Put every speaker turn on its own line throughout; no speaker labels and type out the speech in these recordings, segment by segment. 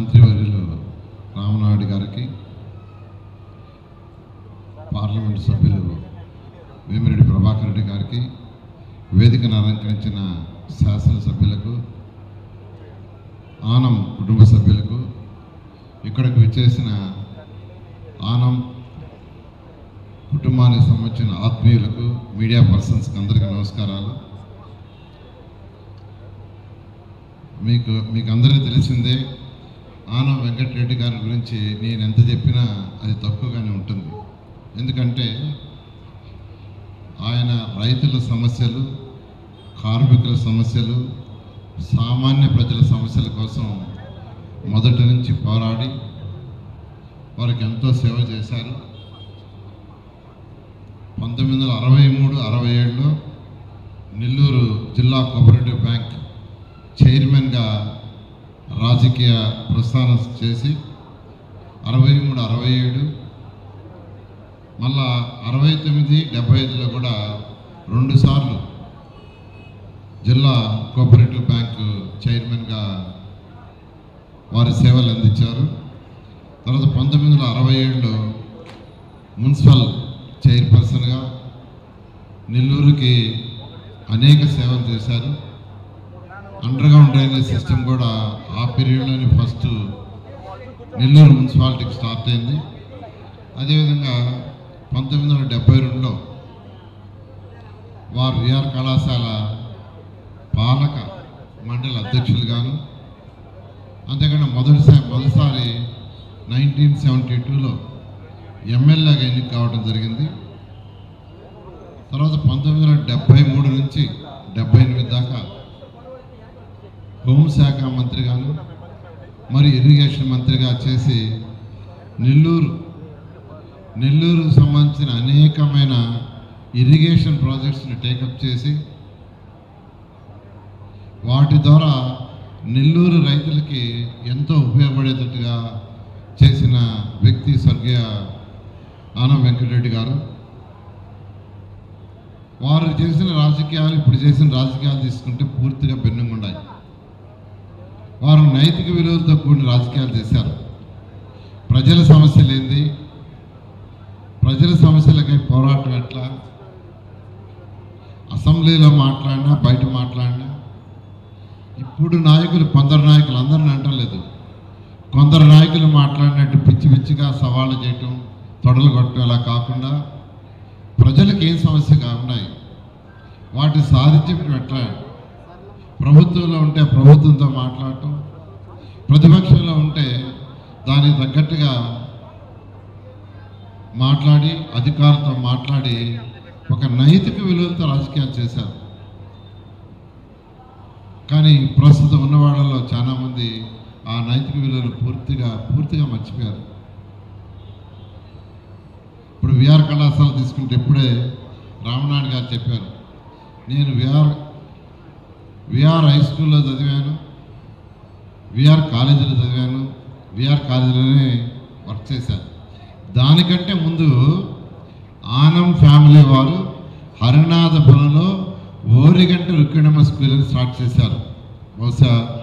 మంత్రివర్యులు రామనాయుడు గారికి పార్లమెంట్ సభ్యులు వేమిరెడ్డి ప్రభాకర్ రెడ్డి గారికి వేదికను అలంకరించిన శాసనసభ్యులకు ఆనం కుటుంబ సభ్యులకు ఇక్కడికి విచ్చేసిన ఆనం కుటుంబానికి సంబంధించిన ఆత్మీయులకు మీడియా పర్సన్స్కి అందరికీ నమస్కారాలు. మీకు మీకు అందరికీ తెలిసిందే ఆనం వెంకటరెడ్డి గారి గురించి నేను ఎంత చెప్పినా అది తక్కువగానే ఉంటుంది. ఎందుకంటే ఆయన రైతుల సమస్యలు కార్మికుల సమస్యలు సామాన్య ప్రజల సమస్యల కోసం మొదటి నుంచి పోరాడి వారికి ఎంతో సేవ చేశారు. పంతొమ్మిది వందల అరవై మూడు అరవై ఏడులో నెల్లూరు జిల్లా కోఆపరేటివ్ బ్యాంక్ చైర్మన్గా రాజకీయ ప్రస్థానం చేసి అరవై మూడు అరవై ఏడు మళ్ళా అరవై తొమ్మిది డెబ్బై ఐదులో కూడా రెండుసార్లు జిల్లా కోఆపరేటివ్ బ్యాంకు చైర్మన్గా వారి సేవలు అందించారు. తర్వాత పంతొమ్మిది వందల అరవై ఏడులో మున్సిపల్ చైర్పర్సన్గా నెల్లూరుకి అనేక సేవలు చేశారు. అండర్గ్రౌండ్ డ్రైనేజ్ సిస్టమ్ కూడా ఆ పీరియడ్లోనే ఫస్ట్ నెల్లూరు మున్సిపాలిటీకి స్టార్ట్ అయింది. అదేవిధంగా పంతొమ్మిది వందల డెబ్బై రెండులో వారు విఆర్ కళాశాల పాలక మండలి అధ్యక్షులుగాను అంతేకాకుండా మొదటిసారి మొదటిసారి నైన్టీన్ సెవెంటీ టూలో ఎమ్మెల్యేగా ఎన్నిక కావడం జరిగింది. తర్వాత పంతొమ్మిది వందల డెబ్బై మూడు నుంచి డెబ్బై ఎనిమిది దాకా హోంశాఖ మంత్రిగాను మరి ఇరిగేషన్ మంత్రిగా చేసి నెల్లూరు నెల్లూరు సంబంధించిన అనేకమైన ఇరిగేషన్ ప్రాజెక్ట్స్ని టేకప్ చేసి వాటి ద్వారా నెల్లూరు రైతులకి ఎంతో ఉపయోగపడేటట్టుగా చేసిన వ్యక్తి స్వర్గీయ ఆనం వెంకటరెడ్డి గారు. వారు చేసిన రాజకీయాలు ఇప్పుడు చేసిన రాజకీయాలు తీసుకుంటే పూర్తిగా భిన్నంగా ఉన్నాయి. వారు నైతిక విలువలతో కూడిన రాజకీయాలు చేశారు. ప్రజల సమస్యలు ఏంది? ప్రజల సమస్యలకై పోరాటం ఎట్లా? అసెంబ్లీలో మాట్లాడినా బయట మాట్లాడినా ఇప్పుడు నాయకులు కొందరు నాయకులు అందరిని అంటలేదు. కొందరు నాయకులు మాట్లాడినట్టు పిచ్చి పిచ్చిగా సవాళ్ళు చేయటం తొడలు కొట్టడం అలా కాకుండా ప్రజలకు ఏం సమస్యగా ఉన్నాయి వాటిని సాధించి ఎట్లా? ప్రభుత్వంలో ఉంటే ప్రభుత్వంతో మాట్లాడటం ప్రతిపక్షంలో ఉంటే దానికి తగ్గట్టుగా మాట్లాడి అధికారులతో మాట్లాడి ఒక నైతిక విలువలతో రాజకీయాలు చేశారు. కానీ ప్రస్తుతం ఉన్న వాళ్ళలో చాలామంది ఆ నైతిక విలువలు పూర్తిగా పూర్తిగా మర్చిపోయారు. ఇప్పుడు విఆర్ కళాశాల తీసుకుంటే ఇప్పుడే రామనాయుడు గారు చెప్పారు నేను విఆర్ విఆర్ హై స్కూల్లో చదివాను. విఆర్ కాలేజీలో చదివాను. విఆర్ కాలేజీలోనే వర్క్ చేశాను. దానికంటే ముందు ఆనం ఫ్యామిలీ వారు హరినాథపురంలో ఓరిగంట రుక్కిణమ్మ స్కూల్ అని స్టార్ట్ చేశారు. బహుశా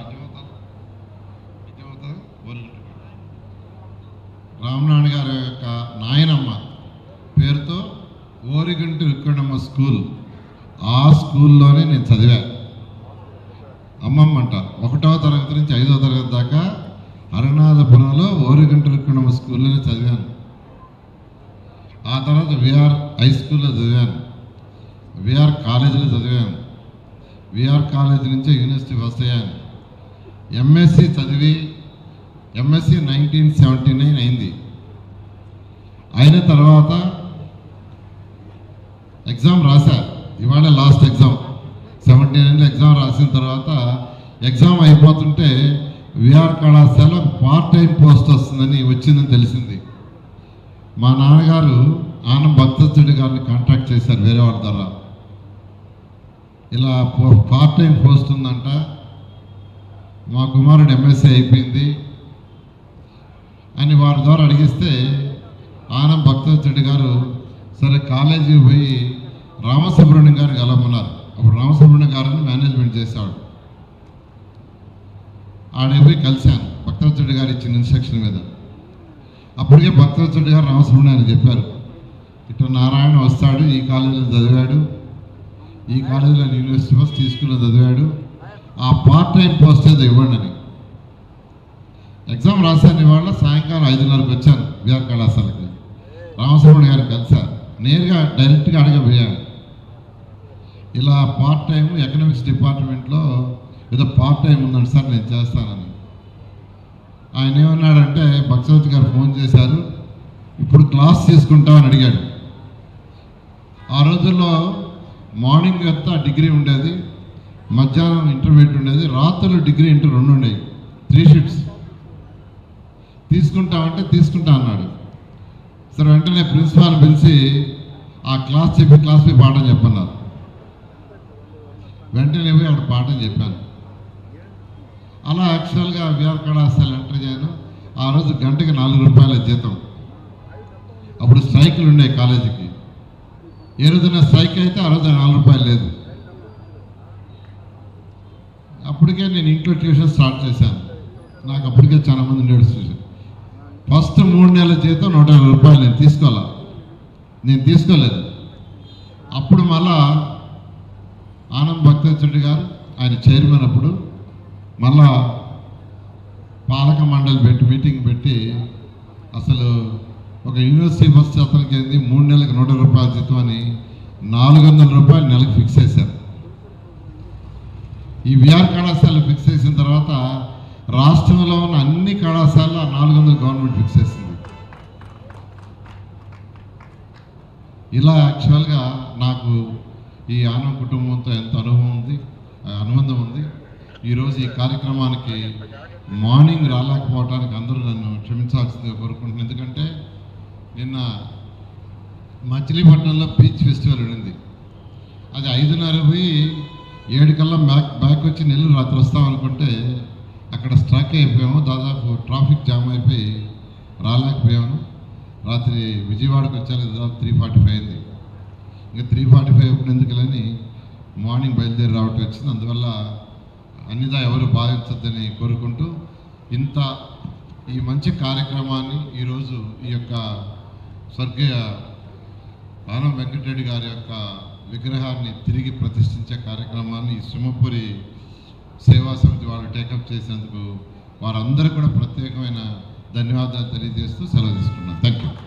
రామనాయుడు గారి యొక్క నాయనమ్మ పేరుతో ఓరిగంటి రుక్కిణమ్మ స్కూల్ ఆ స్కూల్లోనే నేను చదివాను. అమ్మమ్మ అంట ఒకటవ తరగతి నుంచి ఐదవ తరగతి దాకా అరుణాధపురంలో ఓరిగంట రుక్కిణమ్మ స్కూల్లోనే చదివాను. ఆ తర్వాత విఆర్ హై స్కూల్లో చదివాను. విఆర్ కాలేజీలో చదివాను. విఆర్ కాలేజీ నుంచే యూనివర్సిటీ పాస్ అయ్యాను. ఎంఎస్సి చదివి ఎంఎస్సి నైన్టీన్ సెవెంటీ నైన్ అయింది. అయిన తర్వాత ఎగ్జామ్ రాశా. ఇవాళ లాస్ట్ ఎగ్జామ్. సెవెంటీ ఎగ్జామ్ రాసిన తర్వాత ఎగ్జామ్ అయిపోతుంటే విఆర్ కళాశాల పార్ట్ టైం పోస్ట్ వస్తుందని వచ్చిందని తెలిసింది. మా నాన్నగారు ఆనం భక్తజుడి గారిని కాంటాక్ట్ చేశారు వేరే వాళ్ళ ద్వారా. ఇలా పార్ట్ టైం పోస్ట్ ఉందంట. మా కుమారుడు ఎంఎస్సీ అయిపోయింది అని వారి ద్వారా అడిగిస్తే ఆనం భక్తజుడి గారు సరే కాలేజీకి పోయి రామసుబ్రహ్మణ్యం గారిని కలవమన్నారు. అప్పుడు రామసుబ్రహ్మణ్యం గారిని మేనేజ్మెంట్ చేశాడు. ఆడే పోయి కలిశాను. భక్త భక్తవత్సరెడ్డి గారు ఇచ్చిన ఇన్స్ట్రక్షన్ మీద. అప్పటికే భక్తవత్సరెడ్డి గారు రామసుబ్రహ్మణ్యం చెప్పారు. ఇటు నారాయణ వస్తాడు ఈ కాలేజీలో చదివాడు ఈ కాలేజీలో యూనివర్సిటీ ఫస్ట్ తీసుకుని చదివాడు ఆ పార్ట్ టైం పోస్ట్ ఏదో ఇవ్వండి అని. ఎగ్జామ్ రాశాను ఇవాళ సాయంకాలం ఐదున్నరకు వచ్చాను విఆర్ కళాశాలకి. రామసుబ్రహ్మణ్యం గారిని కలిశాను నేరుగా డైరెక్ట్గా అడగబోయాను. ఇలా పార్ట్ టైం ఎకనామిక్స్ డిపార్ట్మెంట్లో ఏదో పార్ట్ టైం ఉందండి సార్ నేను చేస్తానని. ఆయన ఏమన్నాడంటే భక్సవతి గారు ఫోన్ చేశారు ఇప్పుడు క్లాస్ తీసుకుంటామని అడిగాడు. ఆ రోజుల్లో మార్నింగ్ అంతా డిగ్రీ ఉండేది మధ్యాహ్నం ఇంటర్మీడియట్ ఉండేది రాత్రులు డిగ్రీ ఇంటర్ రెండు ఉండేవి త్రీ షిఫ్ట్స్ తీసుకుంటామంటే తీసుకుంటా అన్నాడు. సరే వెంటనే ప్రిన్సిపాల్ పిలిచి ఆ క్లాస్ చెప్పి క్లాస్ పోయి పాఠం చెప్పన్నారు. వెంటనే పోయి అక్కడ పాఠం చెప్పాను. అలా యాక్చువల్గా విఆర్ కళాశాల ఎంటర్ చేయను ఆ రోజు గంటకి నాలుగు రూపాయల జీతం. అప్పుడు స్ట్రైకులు ఉండే కాలేజీకి. ఏ రోజున స్ట్రైక్ అయితే ఆ రోజు నాలుగు రూపాయలు లేదు. అప్పటికే నేను ఇంట్లో ట్యూషన్ స్టార్ట్ చేశాను. నాకు అప్పటికే చాలా మంది ఉండేది ట్యూషన్. ఫస్ట్ మూడు నెలల జీతం నూట యాభై రూపాయలు నేను తీసుకోవాలా? నేను తీసుకోలేదు. అప్పుడు మళ్ళా రామచంద్రుడి గారు ఆయన చైర్మన్ అప్పుడు. మళ్ళా పాలక మండలి పెట్టి మీటింగ్ పెట్టి అసలు ఒక యూనివర్సిటీ బస్ అతనికి ఏంది మూడు నెలలకు నూట రూపాయల జీతం అని నాలుగు వందల రూపాయలు నెలకు ఫిక్స్ చేశారు. ఈ విఆర్ కళాశాల ఫిక్స్ చేసిన తర్వాత రాష్ట్రంలో ఉన్న అన్ని కళాశాలలో నాలుగు వందలు గవర్నమెంట్ ఫిక్స్ చేసింది. ఇలా యాక్చువల్గా నాకు ఈ ఆనవ కుటుంబంతో ఎంత అనుభవం ఉంది? అనుబంధం ఉంది. ఈరోజు ఈ కార్యక్రమానికి మార్నింగ్ రాలేకపోవటానికి అందరూ నన్ను క్షమించాల్సిందిగా కోరుకుంటున్నాను. ఎందుకంటే నిన్న మచిలీపట్నంలో బీచ్ ఫెస్టివల్ ఉండింది. అది ఐదున్నర పోయి ఏడు కల్లా బ్యాక్ బ్యాక్ వచ్చి నెల్లూరు రాత్రి వస్తాం అనుకుంటే అక్కడ స్ట్రక్ అయిపోయాము. దాదాపు ట్రాఫిక్ జామ్ అయిపోయి రాలేకపోయాము రాత్రి విజయవాడకు వచ్చాను. దాదాపు త్రీ ఫార్టీ ఫైవ్ అయింది. ఇంకా త్రీ ఫార్టీ ఫైవ్ ఎందుకులని మార్నింగ్ బయలుదేరి రావటం వచ్చింది. అందువల్ల అన్నిదా ఎవరు భావించద్దని కోరుకుంటూ ఇంత ఈ మంచి కార్యక్రమాన్ని ఈరోజు ఈ యొక్క స్వర్గీయ ఆనం వెంకటరెడ్డి గారి యొక్క విగ్రహాన్ని తిరిగి ప్రతిష్ఠించే కార్యక్రమాన్ని ఈ సింహపురి సేవా సమితి వాళ్ళు టేకప్ చేసినందుకు వారందరూ కూడా ప్రత్యేకమైన ధన్యవాదాలు తెలియజేస్తూ సెలవు తీసుకున్నాను థ్యాంక్ యూ